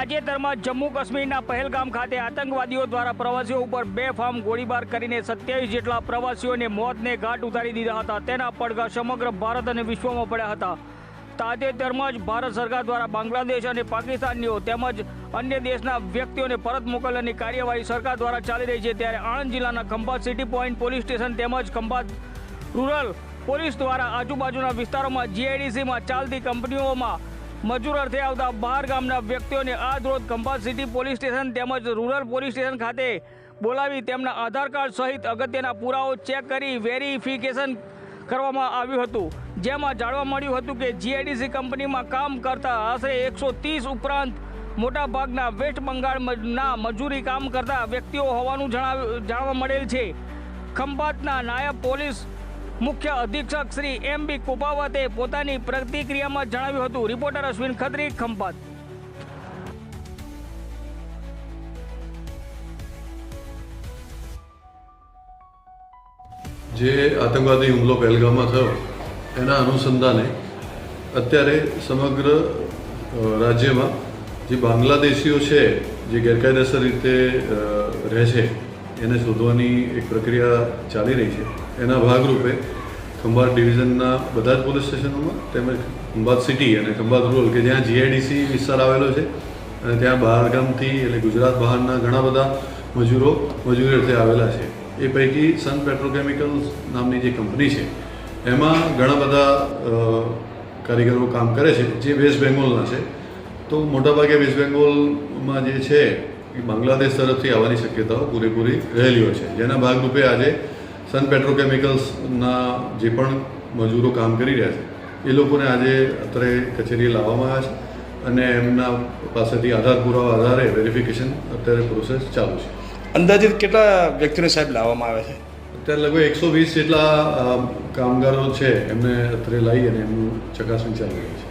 તાજેતરમાં જમ્મુ કાશ્મીરના પહેલગામ ખાતે આતંકવાદીઓ દ્વારા પ્રવાસીઓ ઉપર બેફામ ગોળીબાર કરીને સત્યાવીસ જેટલા પ્રવાસીઓને મોતને ઘાટ ઉતારી દીધા હતા. તેના પડઘા સમગ્ર ભારત અને વિશ્વમાં પડ્યા હતા. તાજેતરમાં જ ભારત સરકાર દ્વારા બાંગ્લાદેશ અને પાકિસ્તાનીઓ તેમજ અન્ય દેશના વ્યક્તિઓને પરત મોકલવાની કાર્યવાહી સરકાર દ્વારા ચાલી રહી છે. ત્યારે આણંદ જિલ્લાના Khambhat city point police station તેમજ ખંભાત રૂરલ પોલીસ દ્વારા આજુબાજુના વિસ્તારોમાં જીઆઈડીસીમાં ચાલતી કંપનીઓમાં મજૂર અર્થે આવતા બહાર ગામના વ્યક્તિઓને આજ રોજ ખંભાત સિટી પોલીસ સ્ટેશન તેમજ રૂરલ પોલીસ સ્ટેશન ખાતે બોલાવી તેમના આધાર કાર્ડ સહિત અગત્યના પુરાવો ચેક કરી વેરિફિકેશન કરવામાં આવ્યું હતું. જેમાં જાણવા મળ્યું હતું કે જીઆઈડીસી કંપનીમાં કામ કરતા આશરે એકસો ત્રીસ ઉપરાંત મોટાભાગના વેસ્ટ બંગાળના મજૂરી કામ કરતા વ્યક્તિઓ હોવાનું જણાવ જાણવા મળેલ છે. ખંભાતના નાયબ પોલીસ મુખ્ય અધિક્ષક શ્રી એમ બી કુપાવતે પોતાની પ્રતિક્રિયામાં જણાવ્યું હતું. રિપોર્ટર અશ્વિન ખત્રી ખંભાત જે આતંકવાદી હુમલો પહેલગામમાં થયો, એના અનુસંધાને અત્યારે સમગ્ર રાજ્યમાં જે બાંગ્લાદેશીઓ છે, જે ગેરકાયદેસર રીતે રહે છે, એને શોધવાની એક પ્રક્રિયા ચાલી રહી છે. એના ભાગરૂપે ખંભાત ડિવિઝનના બધા જ પોલીસ સ્ટેશનોમાં તેમજ ખંભાત સિટી અને ખંભાત રૂરલ કે જ્યાં જીઆઈડીસી વિસ્તાર આવેલો છે અને ત્યાં બહારગામથી એટલે ગુજરાત બહારના ઘણા બધા મજૂરો મજૂરી અર્થે આવેલા છે. એ પૈકી સન પેટ્રોકેમિકલ્સ નામની જે કંપની છે, એમાં ઘણા બધા કારીગરો કામ કરે છે, જે વેસ્ટ બેંગોલના છે. તો મોટાભાગે વેસ્ટ બેંગોલમાં જે છે એ બાંગ્લાદેશ તરફથી આવવાની શક્યતાઓ પૂરેપૂરી રહેલી હોય છે. જેના ભાગરૂપે આજે સન પેટ્રોકેમિકલ્સના જે પણ મજૂરો કામ કરી રહ્યા છે એ લોકોને આજે અત્યારે કચેરીએ લાવવામાં આવ્યા છે અને એમના પાસેથી આધાર પુરાવા આધારે વેરિફિકેશન અત્યારે પ્રોસેસ ચાલુ છે. અંદાજિત કેટલા વ્યક્તિઓને સાહેબ લાવવામાં આવે છે? અત્યારે લગભગ એકસો વીસ જેટલા કામગારો છે એમને અત્યારે લાવી અને એમનું ચકાસણી ચાલી રહી છે.